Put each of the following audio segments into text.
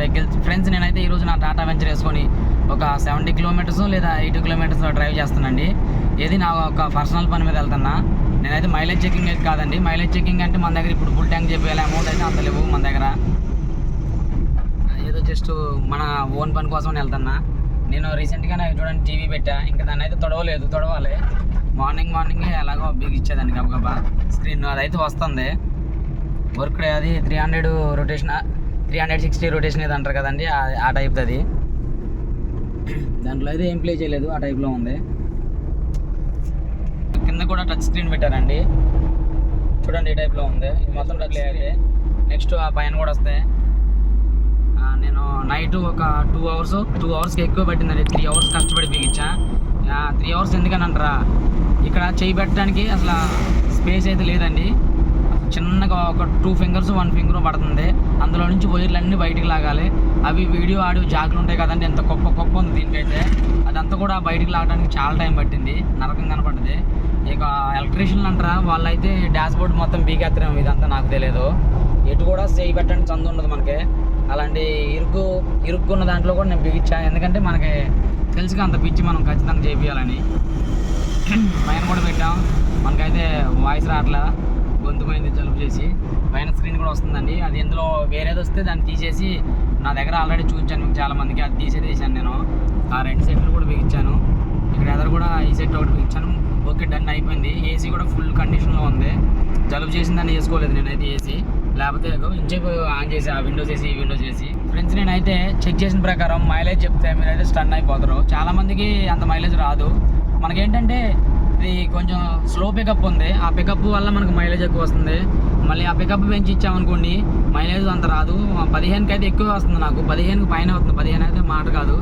Vehicles friends నేనైతే ఈరోజు నా టాటా వెంచర్ వేసుకొని ఒక సెవెంటీ కిలోమీటర్స్ లేదా ఎయిటీ కిలోమీటర్స్ డ్రైవ్ చేస్తానండి ఏది నా ఒక పర్సనల్ పని మీద వెళ్తున్నా. నేనైతే మైలేజ్ చెకింగ్ అయితే కాదండి. మైలేజ్ చెకింగ్ అంటే మన దగ్గర ఇప్పుడు ఫుల్ ట్యాంక్ చెప్పేయాలి అమౌంట్ అయితే అంత లేవు మన దగ్గర. ఏదో జస్ట్ మన ఓన్ పని కోసం వెళ్తున్నా. నేను రీసెంట్గానే చూడండి టీవీ పెట్టా. ఇంకా దాన్ని అయితే తొడవలేదు. తొడవాలి. మార్నింగ్ మార్నింగ్ ఎలాగో బిగిచ్చేదండి గబగబా. స్క్రీన్ అదైతే వస్తుంది. వర్క్ అది three hundred rotation three hundred sixty rotation ఏది అంటారు కదండి ఆ- టైప్ అది దాంట్లో అయితే ఏం ప్లే చేయలేదు ఆ టైప్లో ఉంది. కింద కూడా టచ్ స్క్రీన్ పెట్టారండి. చూడండి ఈ టైప్లో ఉంది. ఇది మొత్తం టచ్ అయితే నెక్స్ట్ ఆ పైన కూడా వస్తాయి. నేను నైట్ ఒక టూ అవర్స్ టూ అవర్స్కి ఎక్కువ పట్టిందండి. త్రీ అవర్స్ కష్టపడి బిగించా. త్రీ అవర్స్ ఎందుకని అంటారా? ఇక్కడ చేయి పెట్టడానికి అసలు స్పేస్ అయితే లేదండి. ఒక టూ ఫింగర్స్ వన్ ఫింగర్ పడుతుంది అందులో నుంచి వైర్లు అన్నీ బయటికి లాగాలి. అవి వీడియో ఆడియో జాకులు ఉంటాయి కదండి ఎంత గొప్ప గొప్ప ఉంది దీనికైతే. అదంతా కూడా బయటికి లాగడానికి చాలా టైం పట్టింది. నరకం కనపడ్డది. ఇక ఎలక్ట్రీషియన్లు అంటారా? వాళ్ళైతే డాష్ బోర్డ్ మొత్తం బీకెత్తడం ఇదంతా నాకు తెలియదు ఎటు కూడా చేయి పెట్టడానికి చందు ఉండదు మనకి. అలాంటి ఇరుకు ఇరుక్కున్న దాంట్లో కూడా నేను బిగించాను ఎందుకంటే మనకి తెలుసుగా అంత పిచ్చి మనం ఖచ్చితంగా చేపియాలని. పైన కూడా పెట్టాం. మనకైతే వాయిస్ రావట్లేదు గొంతు జలుబు చేసి. పైన స్క్రీన్ కూడా వస్తుందండి. అది ఇందులో వేరేది వస్తే దాన్ని తీసేసి నా దగ్గర ఆల్రెడీ చూపించాను. చాలా మందికి అది తీసేది వేసాను నేను. ఆ రెండు సెట్లు కూడా బిగించాను. ఇక్కడ ఎదరు కూడా ఈ సెట్ ఒకటి బిగించాను. ఓకే డన్ అయిపోయింది. ఏసీ కూడా ఫుల్ కండిషన్లో ఉంది. జలుబు చేసిందని వేసుకోలేదు నేనైతే ఏసీ లేకపోతే ఇంచేపు ఆన్ చేసి ఆ విండోస్ వేసి ఈ విండోస్ వేసి ఫ్రెండ్స్ నేనైతే చెక్ చేసిన ప్రకారం మైలేజ్ చెప్తే మీరైతే స్టన్ అయిపోతారు. చాలామందికి అంత మైలేజ్ రాదు. మనకేంటంటే ఇది కొంచెం స్లో పికప్ ఉంది. ఆ పికప్ వల్ల మనకు మైలేజ్ ఎక్కువ వస్తుంది. మళ్ళీ ఆ పికప్ పెంచి ఇచ్చామనుకోండి మైలేజ్ అంత రాదు. పదిహేనుకి అయితే ఎక్కువ వస్తుంది నాకు. పదిహేనుకి పైన వస్తుంది. పదిహేను అయితే మాట కాదు.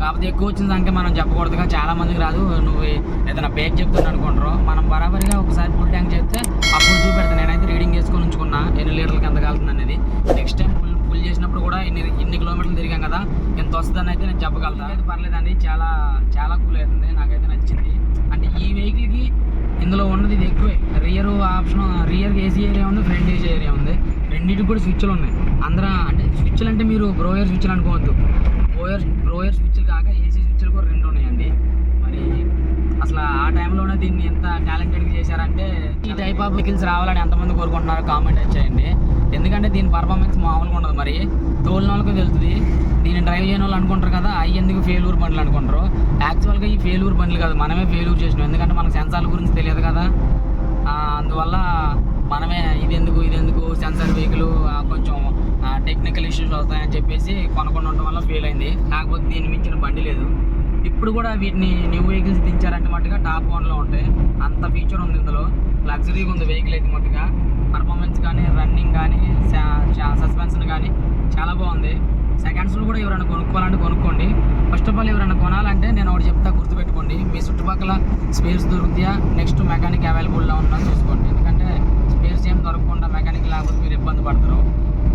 కాకపోతే ఎక్కువ వచ్చిన సంఖ్య మనం చెప్పకూడదుగా. చాలా మందికి రాదు. నువ్వు ఏదైనా పేరు చెప్తున్నా అనుకుంటారు. మనం బరాబరిగా ఒకసారి ఫుల్ ట్యాంక్ చెప్తే అప్పుడు చూపెడతాను నేనైతే రీడింగ్ చేసుకొని ఉంచుకున్నా. ఎన్ని లీటర్లకి ఎంత కాలుతుంది అనేది. నెక్స్ట్ టైం ఫుల్ ఫుల్ చేసినప్పుడు కూడా ఇన్ని ఇన్ని కిలోమీటర్లు తిరిగాం కదా ఎంత వస్తుందని అయితే నేను చెప్పగలుగుతాను అయితే పర్లేదండి. చాలా చాలా కూల్ అవుతుంది నాకైతే నచ్చింది. అంటే ఈ వెహికల్కి ఇందులో ఉన్నది ఇది ఎక్కువే. Rear option rear AC area ఉంది ఫ్రంట్ ఏసీ ఏరియా ఉంది. రెండింటికి కూడా స్విచ్లు ఉన్నాయి. అందరూ అంటే స్విచ్లు అంటే మీరు బ్రోయర్ స్విచ్లు అనుకోవద్దు. బ్రోయర్ బ్రోయర్ స్విచ్లు కాక ఏసీ స్విచ్లు కూడా రెండు ఉన్నాయండి. మరి అసలు ఆ టైంలోనే దీన్ని ఎంత టాలెంటెడ్గా చేశారంటే ఈ టైప్ ఆఫ్ వెహికల్స్ రావాలని ఎంతమంది కోరుకుంటున్నారో కామెంట్ వచ్చాయండి ఎందుకంటే దీని పర్ఫార్మెన్స్ మామూలుగా ఉండదు మరి. తోలిన వాళ్ళకి తెలుస్తుంది. దీన్ని డ్రైవ్ చేయని వాళ్ళు అనుకుంటారు కదా అవి ఎందుకు ఫెయిల్యూర్ బండ్లు అనుకుంటారు? యాక్చువల్గా ఈ ఫెయిల్యూర్ బండ్లు కాదు మనమే ఫెయిల్యూర్ చేసినాం. ఎందుకంటే మనకు సెన్సార్ల గురించి తెలియదు కదా. అందువల్ల మనమే ఇది ఎందుకు ఇది ఎందుకు సెన్సార్ వెహికల్ కొంచెం టెక్నికల్ ఇష్యూస్ వస్తాయని చెప్పేసి కొనకుండా ఉండటం వల్ల ఫెయిల్ అయింది. కాకపోతే దీన్ని మించిన బండి లేదు. ఇప్పుడు కూడా వీటిని న్యూ వెహికల్స్ దించారంటే మట్టుగా టాప్ వన్లో ఉంటాయి. అంత ఫీచర్ ఉంది ఇందులో. లగ్జరీగా ఉంది వెహికల్ అయితే మట్టుగా పర్ఫార్మెన్స్ కానీ రన్నింగ్ కానీ సస్పెన్షన్ కానీ చాలా బాగుంది. సెకండ్స్లో కూడా ఎవరైనా కొనుక్కోవాలంటే కొనుక్కోండి. ఫస్ట్ ఆఫ్ ఆల్ ఎవరైనా కొనాలంటే నేను ఒకటి చెప్తా గుర్తుపెట్టుకోండి. మీ చుట్టుపక్కల స్పేర్స్ దొరుకుతాయా? నెక్స్ట్ మెకానిక్ అవైలబుల్లో ఉన్నా చూసుకోండి. ఎందుకంటే స్పేర్స్ ఏం దొరకకుండా మెకానిక్ లేకపోతే మీరు ఇబ్బంది పడతారు.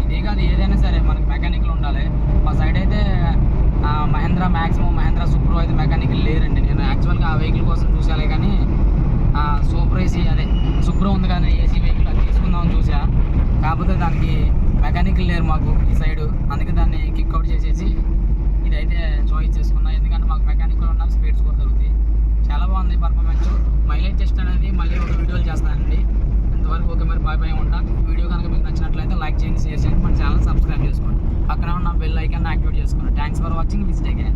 ఇదే కాదు ఏదైనా సరే మనకి మెకానిక్లు ఉండాలి మా సైడ్ అయితే ఆ, మహేంద్ర మ్యాక్సిమం మహేంద్ర సూపర్ అయితే మెకానిక్ లేరండి నేను యాక్చువల్గా ఆ వెహికల్ కోసం చూసాలే కానీ ఆ, సూపర్ ఏసీ అదే సూపర్ ఉంది కానీ ఏసీ వెహికల్ అది తీసుకుందామని చూసా. కాకపోతే దానికి మెకానిక్ లేరు మాకు ఈ సైడ్ అందుకే దాన్ని కిక్అవుట్ చేసేసి ఇదైతే చాయిస్ చేసుకున్నా. ఎందుకంటే మాకు మెకానికల్ ఉన్నారు స్పీడ్స్ కూడా దొరుకుతాయి. చాలా బాగుంది పర్ఫార్మెన్స్ మైలేజ్ టెస్ట్ అనేది మళ్ళీ ఒక వీడియోలు చేస్తానండి. ఇంతవరకు ఓకే మరి బాయ్ బాయ్ ఉంటా. వీడియో కనుక మీకు నచ్చినట్లయితే లైక్ చేయండి షేర్ చేయండి. మన ఛానల్ సబ్స్క్రైబ్ చేసుకోండి. అక్కడ ఉన్న బెల్ ఐకాన్ యాక్టివేట్ చేసుకోండి. Thanks for watching visit again